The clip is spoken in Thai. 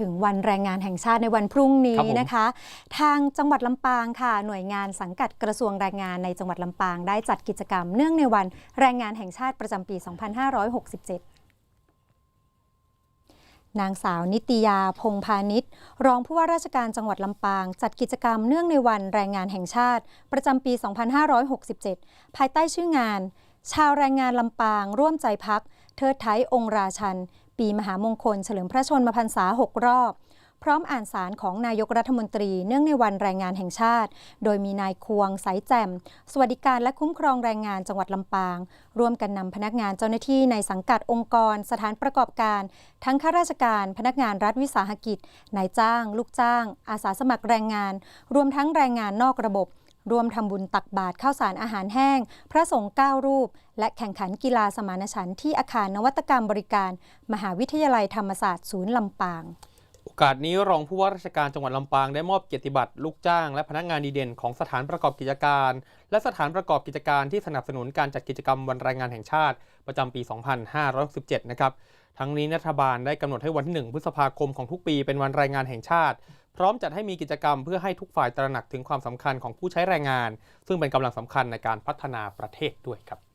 ถึงวันแรงงานแห่งชาติในวันพรุ่งนี้ครับผมนะคะ ทางจังหวัดลำปางค่ะ หน่วยงานสังกัดกระทรวงแรงงานในจังหวัดลำปางได้จัดกิจกรรมเนื่องในวันแรงงานแห่งชาติประจำปี 2567นางสาวนิตยาพงพาณิชย์รองผู้ว่าราชการจังหวัดลำปาง จัดกิจกรรมเนื่องในวันแรงงานแห่งชาติ ประจำปี 2567 ภายใต้ชื่องาน ชาวแรงงานลำปาง ร่วมใจพัก เทิดไทยองค์ราชัน ปีมหามงคล เฉลิมพระชนมพรรษา 6 รอบ พร้อมอ่านสารของนายกรัฐมนตรีเนื่องในวันแรงงานแห่งชาติ โดยมีนายควงสายแจ่ม สวัสดิการและคุ้มครองแรงงานจังหวัดลำปาง ร่วมกันนำพนักงานเจ้าหน้าที่ในสังกัดองค์กร สถานประกอบการ ทั้งข้าราชการ พนักงานรัฐวิสาหกิจนายจ้าง ลูกจ้าง อาสาสมัครแรงงาน รวมทั้งแรงงานนอกระบบ รวมทำบุญตักบาตรข้าวสารอาหารแห้ง พระสงฆ์9รูป และแข่งขันกีฬาสมานฉันท์ที่อาคารนวัตกรรมบริการ มหาวิทยาลัยธรรมศาสตร์ศูนย์ลำปาง โอกาสนี้รองผู้ว่าราชการจังหวัดลำปางได้มอบเกียรติบัตรลูกจ้าง และพนักงานดีเด่นของสถานประกอบกิจการ และสถานประกอบกิจการที่สนับสนุนการจัดกิจกรรมวันแรงงานแห่งชาติ ประจำปี 2567 นะครับทั้งนี้รัฐบาลได้กำหนดให้วันที่ 1 พฤษภาคมของทุกปีเป็นวันแรงงานแห่งชาติ พร้อมจัดให้มีกิจกรรมเพื่อให้ทุกฝ่ายตระหนักถึงความสำคัญของผู้ใช้แรงงาน ซึ่งเป็นกำลังสำคัญในการพัฒนาประเทศด้วยครับ